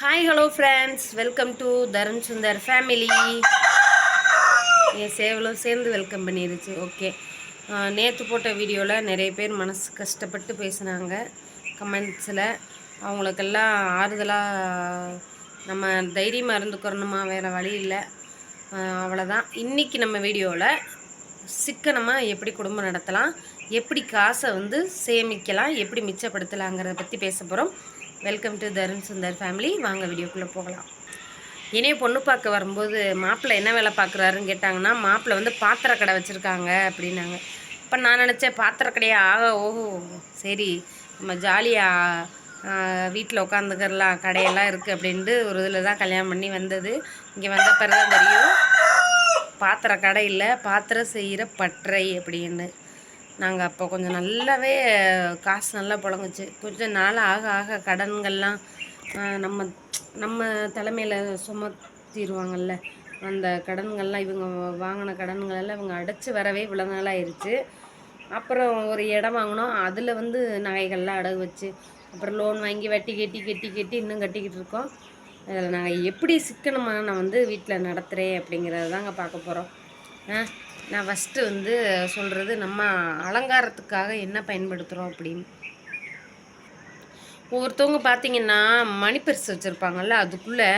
Hi hello friends welcome to Tarun Sundar family என் சேவலும் சேர்ந்து welcome பண்ணிருச்சு. ஓகே நேற்று போட்ட வீடியோவில் நிறைய பேர் மனசு கஷ்டப்பட்டு பேசுனாங்க. கமெண்ட்ஸில் அவங்களுக்கெல்லாம் ஆறுதலாக நம்ம தைரியமாக இருந்துக்கிறணுமா? வேறு வழி இல்லை. அவ்வளோதான் இன்றைக்கி நம்ம வீடியோவில் சிக்கனமாக எப்படி குடும்பம் நடத்தலாம்? எப்படி காசை வந்து சேமிக்கலாம்? எப்படி மிச்சப்படுத்தலாங்கிறத பற்றி பேச போகிறோம் welcome to Tarun Sundar family வாங்க வீடியோக்குள்ளே போகலாம். இனிய பொண்ணு பார்க்க வரும்போது மாப்பிள்ளை என்ன வேலை பார்க்குறாருன்னு கேட்டாங்கன்னா மாப்பிள்ளை வந்து பாத்திர கடை வச்சுருக்காங்க அப்படின்னாங்க. இப்போ நான் நினச்சேன் பாத்திர கடையா ஆக ஓஹோ சரி நம்ம ஜாலியாக வீட்டில் உட்காந்துக்கிறலாம் கடையெல்லாம் இருக்குது அப்படின்ட்டு ஒரு இதில் தான் கல்யாணம் பண்ணி வந்தது. இங்கே வந்த பிறகு தெரியும் பாத்திர கடை இல்லை பாத்திரம் செய்கிற பற்றை அப்படின்னு. நாங்கள் அப்போ கொஞ்சம் நல்லாவே காசு நல்லா புழங்குச்சு. கொஞ்சம் நாள் ஆக ஆக கடன்கள்லாம் நம்ம நம்ம தலைமையில் சுமத்திடுவாங்கள்ல அந்த கடன்கள்லாம் இவங்க வாங்கின கடன்களெல்லாம் இவங்க அடைச்சி வரவே இவ்வளோ நாள் ஆயிடுச்சு அப்புறம் ஒரு இடம் வாங்கினோம். அதில் வந்து நகைகள்லாம் அடகு வச்சு அப்புறம் லோன் வாங்கி வட்டி கட்டி கட்டி கட்டி இன்னும் கட்டிக்கிட்டு இருக்கோம். அதில் நாங்கள் எப்படி சிக்கனமாக நான் வந்து வீட்டில் நடத்துகிறேன் அப்படிங்கிறத தாங்க பார்க்க போகிறோம் ஆ நான் ஃபஸ்ட்டு வந்து சொல்கிறது நம்ம அலங்காரத்துக்காக என்ன பயன்படுத்துகிறோம் அப்படின்னு. ஒவ்வொருத்தவங்க பார்த்தீங்கன்னா மணி பர்ஸ் வச்சுருப்பாங்கல்ல அதுக்குள்ளே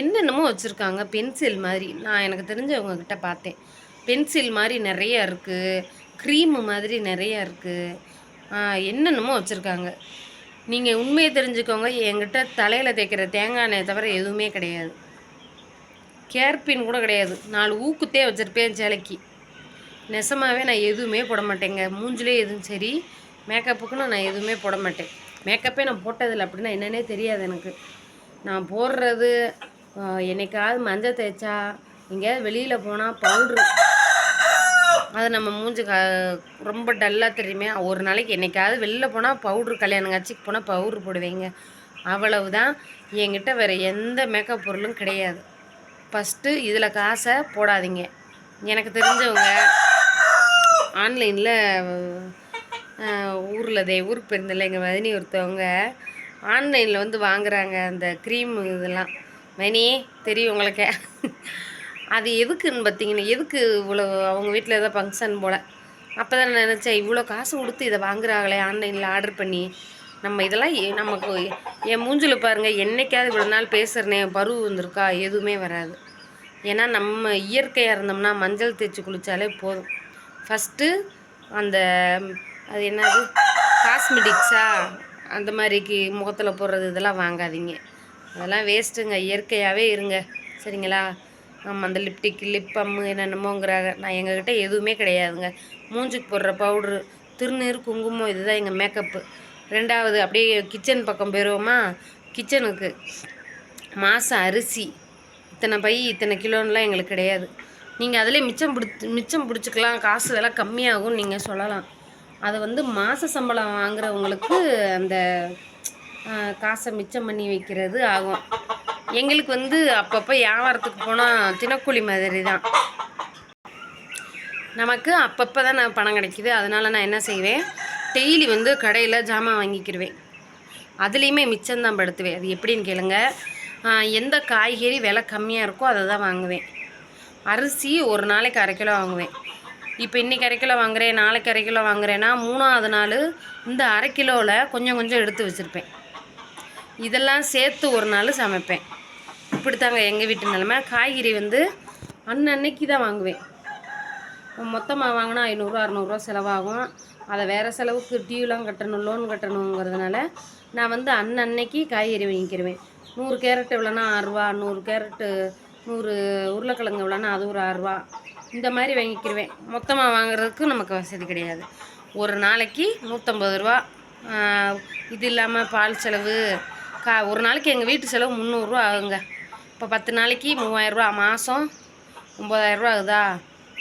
என்னென்னமோ வச்சுருக்காங்க. பென்சில் மாதிரி. நான் எனக்கு தெரிஞ்சவங்கக்கிட்ட பார்த்தேன். பென்சில் மாதிரி நிறையா இருக்குது க்ரீமு மாதிரி நிறையா இருக்குது என்னென்னமோ வச்சுருக்காங்க. நீங்கள் உண்மையை தெரிஞ்சுக்கோங்க. என்கிட்ட தலையில் தேய்க்கிற தேங்காய் எண்ணெய் தவிர எதுவுமே கிடையாது. கேர்பின் கூட கிடையாது. நாலு ஊக்குத்தே வச்சுருப்பேன் சேலைக்கு. நெசமாகவே நான் எதுவுமே போட மாட்டேங்க மூஞ்சிலே எதுவும் சரி மேக்கப்புக்குன்னு நான் எதுவுமே போட மாட்டேன் மேக்கப்பே நான் போட்டதில்லை. அப்படின்னா என்னன்னே தெரியாது எனக்கு. நான் போடுறது என்னைக்காவது மஞ்சள் தேய்ச்சா எங்கேயாவது வெளியில் போனால் பவுட்ரு அது நம்ம மூஞ்சி க ரொம்ப டல்லாக தெரியுமே. ஒரு நாளைக்கு என்னைக்காவது வெளில போனால் பவுட்ரு கல்யாணம் காட்சிக்கு போனால் பவுட்ரு போடுவேங்க. அவ்வளவுதான். என்கிட்ட வேறு எந்த மேக்கப் பொருளும் கிடையாது. ஃபஸ்ட்டு இதில் காசை போடாதீங்க. எனக்கு தெரிஞ்சவங்க ஆன்லைனில் ஊரில் தே ஊருக்கு போயிருந்தில்ல எங்கள் மதினி ஒருத்தவங்க. ஆன்லைனில் வந்து வாங்குறாங்க அந்த க்ரீம் இதெல்லாம். மணி தெரியும் உங்களுக்கு. அது எதுக்குன்னு பார்த்தீங்கன்னா எதுக்கு இவ்வளோ அவங்க வீட்டில் ஏதோ ஃபங்க்ஷன் போல். அப்போ தான் நினச்சேன் இவ்வளோ காசு கொடுத்து இதை வாங்குறாங்களே ஆன்லைனில் ஆர்டர் பண்ணி. நம்ம இதெல்லாம் நமக்கு என் மூஞ்சில் பாருங்கள் என்னைக்காவது இவ்வளோ நாள் பேசுகிறனே பருவு வந்திருக்கா எதுவுமே வராது. ஏன்னா நம்ம இயற்கையாக இருந்தோம்னா மஞ்சள் தேய்ச்சி குளித்தாலே போதும். ஃபஸ்ட்டு அந்த அது என்னது காஸ்மெட்டிக்ஸா அந்த மாதிரிக்கு முகத்தில் போடுறது இதெல்லாம் வாங்காதீங்க. அதெல்லாம் வேஸ்ட்டுங்க இயற்கையாகவே இருங்க. சரிங்களா? ஆமாம் அந்த லிப்டிக் லிப் பம்மு என்னென்னமோங்கிறாங்க. நான் எங்ககிட்ட எதுவுமே கிடையாதுங்க. மூஞ்சுக்கு போடுற பவுட்ரு திருநீர் குங்குமம் இதுதான் எங்கள் மேக்கப்பு. ரெண்டாவது அப்படியே கிச்சன் பக்கம் போயிடுவோமா கிச்சனுக்கு மாதம் அரிசி. இத்தனை பை இத்தனை கிலோன்னெலாம் எங்களுக்கு கிடையாது. நீங்கள் அதிலே மிச்சம் பிடிச்சி மிச்சம் பிடிச்சிக்கலாம். காசு விலை கம்மியாகும் நீங்கள் சொல்லலாம். அது வந்து மாத சம்பளம் வாங்குறவங்களுக்கு அந்த காசை மிச்சம் பண்ணி வைக்கிறது ஆகும். எங்களுக்கு வந்து அப்பப்போ வியாபாரத்துக்கு போனால் தினக்கூலி மாதிரி தான். நமக்கு அப்பப்போ தான் நான் பணம் கிடைக்கிது. அதனால் நான் என்ன செய்வேன்? டெய்லி வந்து கடையில் ஜாமான் வாங்கிக்கிடுவேன் அதுலேயுமே மிச்சம்தான் படுத்துவேன். அது எப்படின்னு கேளுங்க. எந்த காய்கறி விலை கம்மியாக இருக்கோ அதை தான் வாங்குவேன். அரிசி ஒரு நாளைக்கு அரை கிலோ வாங்குவேன். இப்போ இன்றைக்கி அரை கிலோ வாங்குறேன் நாளைக்கு அரை கிலோ வாங்குறேன்னா மூணாவது நாள் இந்த அரை கிலோவில் கொஞ்சம் கொஞ்சம் எடுத்து வச்சுருப்பேன். இதெல்லாம் சேர்த்து ஒரு நாள் சமைப்பேன். இப்படித்தாங்க எங்கள் வீட்டு நிலமை. காய்கறி வந்து அன்னன்னைக்கு தான் வாங்குவேன். மொத்தமாக வாங்கினா ஐநூறுரூவா அறநூறுவா செலவாகும். அதை வேறு செலவுக்கு டியூலாம் கட்டணும் லோன் கட்டணுங்கிறதுனால நான் வந்து அன்னன்னைக்கு காய்கறி வாங்கிக்கிருவேன். நூறு கேரட் இவ்வளோனா ஆறுரூவா நூறு கேரட்டு நூறு உருளைக்கிழங்கு எவ்வளோனா அது ஒரு ஆறுரூவா இந்த மாதிரி வாங்கிக்கிடுவேன் மொத்தமாக வாங்குறதுக்கு நமக்கு வசதி கிடையாது. ஒரு நாளைக்கு நூற்றம்பது ரூபா. இது இல்லாமல் பால் செலவு கா ஒரு நாளைக்கு எங்கள் வீட்டு செலவு முந்நூறுரூவா ஆகுங்க. இப்போ பத்து நாளைக்கு மூவாயிரரூவா மாதம் ஒம்பதாயிரரூவா ஆகுதா?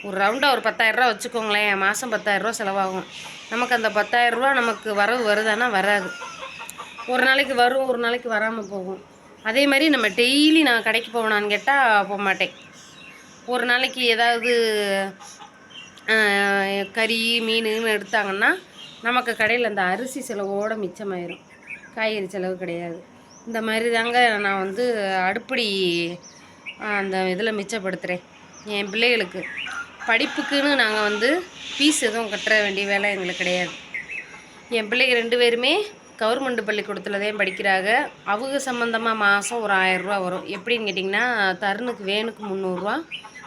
ஒரு ரவுண்டாக ஒரு பத்தாயிரரூவா வச்சுக்கோங்களேன். மாதம் பத்தாயிரரூவா செலவாகும். நமக்கு அந்த பத்தாயிரரூவா நமக்கு வரவு வருதானா வராது. ஒரு நாளைக்கு வரும் ஒரு நாளைக்கு வராமல் போகும். அதே மாதிரி நம்ம டெய்லி நான் கடைக்கு போவேனான்னு கேட்டால் போக மாட்டேன் ஒரு நாளைக்கு ஏதாவது கறி மீன் எடுத்தாங்கன்னா நமக்கு கடையில் அந்த அரிசி செலவோட மிச்சமாயிரும். காய்கறி செலவு கிடையாது. இந்த மாதிரி தாங்க நான் வந்து அடுப்படி அந்த இதில் மிச்சப்படுத்துகிறேன் என் பிள்ளைகளுக்கு. படிப்புக்குன்னு நாங்கள் வந்து ஃபீஸ் எதுவும் கட்டுற வேண்டிய வேலை எங்களுக்கு கிடையாது. என் பிள்ளைங்க ரெண்டு பேருமே கவர்மெண்ட் பள்ளிக்கூடத்தில் தான் படிக்கிறாங்க. அவங்க சம்மந்தமாக மாதம் ஒரு ஆயரூவா வரும். எப்படின்னு கேட்டிங்கன்னா தருணுக்கு வேனுக்கு முந்நூறுரூவா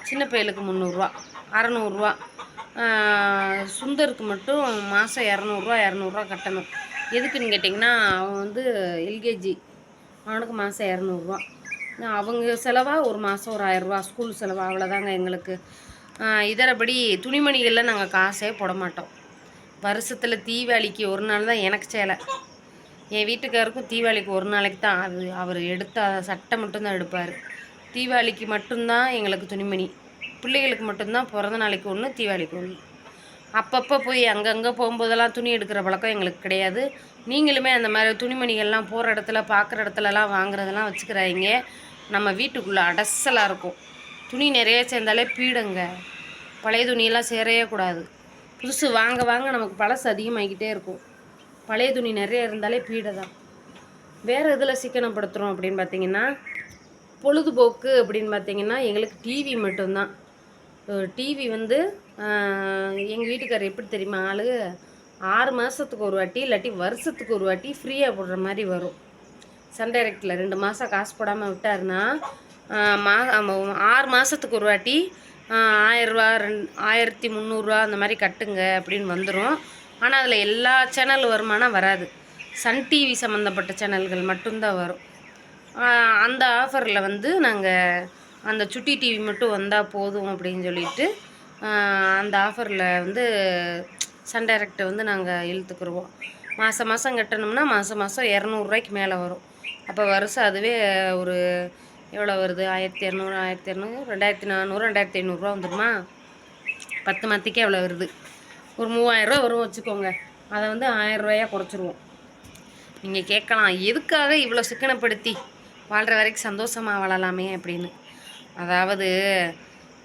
சின்ன பயலுக்கு முந்நூறுரூவா அறநூறுரூவா சுந்தருக்கு மட்டும் மாதம் இரநூறுவா இரநூறுவா கட்டணும். எதுக்குன்னு கேட்டிங்கன்னா அவன் வந்து எல்கேஜி. அவனுக்கு மாதம் இரநூறுவா அவங்க செலவாக ஒரு மாதம் ஒரு ஆயரூவா ஸ்கூல் செலவாக அவ்வளோதாங்க எங்களுக்கு. இதரபடி துணிமணிகளில் நாங்கள் காசே போட மாட்டோம். வருஷத்தில் தீபாவளிக்கு ஒரு நாள் தான் எனக்கு சேலை. என் வீட்டுக்காருக்கும் தீபாவளிக்கு ஒரு நாளைக்கு தான் அது அவர் எடுத்த சட்டை மட்டும்தான் எடுப்பார். தீபாவளிக்கு மட்டும்தான் எங்களுக்கு துணிமணி. பிள்ளைகளுக்கு மட்டும்தான் பிறந்த நாளைக்கு ஒன்று தீபாவளிக்கு ஒன்று அப்பப்போ போய் அங்கங்கே போகும்போதெல்லாம் துணி எடுக்கிற பழக்கம் எங்களுக்கு கிடையாது. நீங்களுமே அந்த மாதிரி துணிமணிகள்லாம் போகிற இடத்துல பார்க்குற இடத்துலலாம் வாங்குறதெல்லாம் வச்சுக்கிறாங்க நம்ம வீட்டுக்குள்ளே அடசலாக இருக்கும். துணி நிறைய சேர்ந்தாலே பீடுங்க. பழைய துணியெல்லாம் சேரவே கூடாது. புதுசு வாங்க வாங்க நமக்கு பழசு அதிகமாகிக்கிட்டே இருக்கும். பழைய துணி நிறைய இருந்தாலே பீடை தான். வேறு இதில் சிக்கனப்படுத்துகிறோம் அப்படின்னு பார்த்தீங்கன்னா பொழுதுபோக்கு அப்படின்னு பார்த்தீங்கன்னா எங்களுக்கு டிவி மட்டும்தான். டிவி வந்து எங்கள் வீட்டுக்காரர் எப்படி தெரியுமா ஆள்? ஆறு மாதத்துக்கு ஒரு வாட்டி இல்லாட்டி வருஷத்துக்கு ஒரு வாட்டி ஃப்ரீயாக போடுற மாதிரி வரும். சன் டைரக்டில் ரெண்டு மாதம் காசு போடாமல் விட்டாருன்னா மா ஆறு மாதத்துக்கு ஒரு வாட்டி ஆயிரரூவா ரெண் ஆயிரத்தி முந்நூறுரூவா அந்த மாதிரி கட்டுங்க அப்படின்னு வந்துடும் ஆனால் அதில் எல்லா சேனல் வருமானம் வராது. சன் டிவி சம்மந்தப்பட்ட சேனல்கள் மட்டும்தான் வரும். அந்த ஆஃபரில் வந்து நாங்கள் அந்த சுட்டி டிவி மட்டும் வந்தால் போதும் அப்படின்னு சொல்லிட்டு அந்த ஆஃபரில் வந்து சன் டைரக்டை வந்து நாங்கள் இழுத்துக்குருவோம். மாதம் மாதம் கட்டணும்னா மாதம் மாதம் இரநூறுவாய்க்கு மேலே வரும். அப்போ வருஷம் அதுவே ஒரு எவ்வளோ வருது? ஆயிரத்தி இரநூறு ஆயிரத்தி இரநூறு ரெண்டாயிரத்தி நானூறு ரெண்டாயிரத்தி ஐநூறுரூவா வந்துடுமா பத்து மத்திக்கே எவ்வளோ வருது. ஒரு மூவாயிரரூவா வரும் வச்சுக்கோங்க. அதை வந்து ஆயிரரூவாயாக குறைச்சிருவோம். நீங்கள் கேட்கலாம் எதுக்காக இவ்வளோ சிக்கனப்படுத்தி வாழ்கிற வரைக்கும் சந்தோஷமாக வாழலாமே அப்படின்னு. அதாவது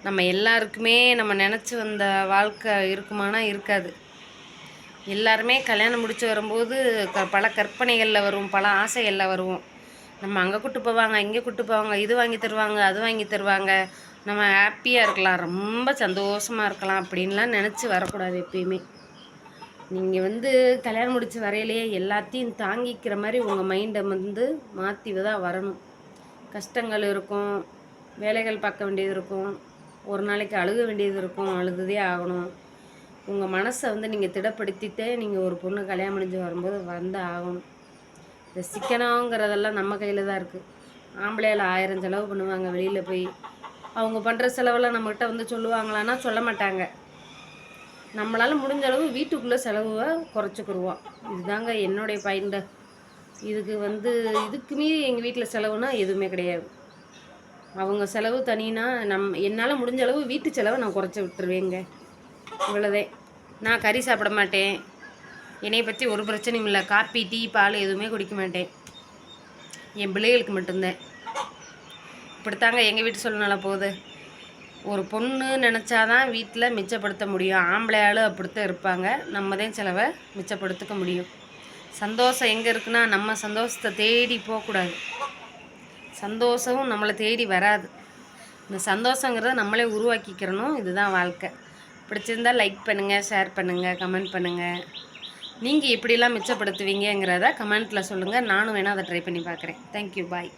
நம்ம எல்லாருக்குமே நம்ம நினச்சி வந்த வாழ்க்கை இருக்குமானா இருக்காது. எல்லாருமே கல்யாணம் முடிச்சு வரும்போது க பல கற்பனைகளில் வரும் பல ஆசைகளில் வருவோம். நம்ம அங்கே கூட்டு போவாங்க இங்கே கூட்டு போவாங்க இது வாங்கி தருவாங்க அது வாங்கி தருவாங்க. நம்ம ஹாப்பியாக இருக்கலாம். ரொம்ப சந்தோஷமாக இருக்கலாம் அப்படின்லாம் நினச்சி வரக்கூடாது எப்பயுமே. நீங்கள் வந்து கல்யாணம் முடித்து வரையிலேயே எல்லாத்தையும் தாங்கிக்கிற மாதிரி உங்கள் மைண்டை வந்து மாற்றி தான் வரணும். கஷ்டங்கள் இருக்கும் வேலைகள் பார்க்க வேண்டியது இருக்கும் ஒரு நாளைக்கு அழுக வேண்டியது இருக்கும் அழுதுதே ஆகணும். உங்கள் மனசை வந்து நீங்கள் திடப்படுத்திட்டே நீங்கள் ஒரு பொண்ணு கல்யாணம் முடிஞ்சு வரும்போது வந்து ஆகணும். இந்த நம்ம கையில் தான் இருக்குது ஆம்பளையில் ஆயிரம் செலவு பண்ணுவாங்க வெளியில் போய். அவங்க பண்ணுற செலவெல்லாம் நம்மக்கிட்ட வந்து சொல்லுவாங்களான்னா சொல்ல மாட்டாங்க. நம்மளால் முடிஞ்ச அளவு வீட்டுக்குள்ளே செலவை குறைச்சிக்கிடுவோம் இதுதாங்க என்னுடைய பயன்ட இதுக்கு வந்து இதுக்கு மீறி எங்கள் வீட்டில் செலவுனா எதுவுமே கிடையாது. அவங்க செலவு தனினா நம் என்னால் முடிஞ்ச அளவு வீட்டு செலவை நான் குறைச்சி விட்டுருவேங்க. இவ்வளோதே நான் கறி சாப்பிட மாட்டேன். என்னை பற்றி ஒரு பிரச்சனையும் இல்லை. காப்பி டீ பால் எதுவுமே குடிக்க மாட்டேன். என் பிள்ளைகளுக்கு மட்டும்தான். இப்படித்தாங்க எங்கள் வீட்டு சூழ்நிலை போகுது. ஒரு பொண்ணு நினச்சாதான் வீட்டில் மிச்சப்படுத்த முடியும். ஆம்பளையாலும் அப்படித்தான் இருப்பாங்க. நம்ம தான் செலவை மிச்சப்படுத்திக்க முடியும். சந்தோஷம் எங்கே இருக்குன்னா நம்ம சந்தோஷத்தை தேடி போகக்கூடாது. சந்தோஷமும் நம்மளை தேடி வராது. இந்த சந்தோஷங்கிறத நம்மளே உருவாக்கிக்கிறணும். இதுதான் வாழ்க்கை. பிடிச்சிருந்தால் லைக் பண்ணுங்கள் ஷேர் பண்ணுங்கள் கமெண்ட் பண்ணுங்கள் நீங்கள் எப்படிலாம் மிச்சப்படுத்துவீங்கங்கிறத கமெண்ட்டில் சொல்லுங்கள் நானும் வேணால் அதை ட்ரை பண்ணி பார்க்குறேன். Thank you bye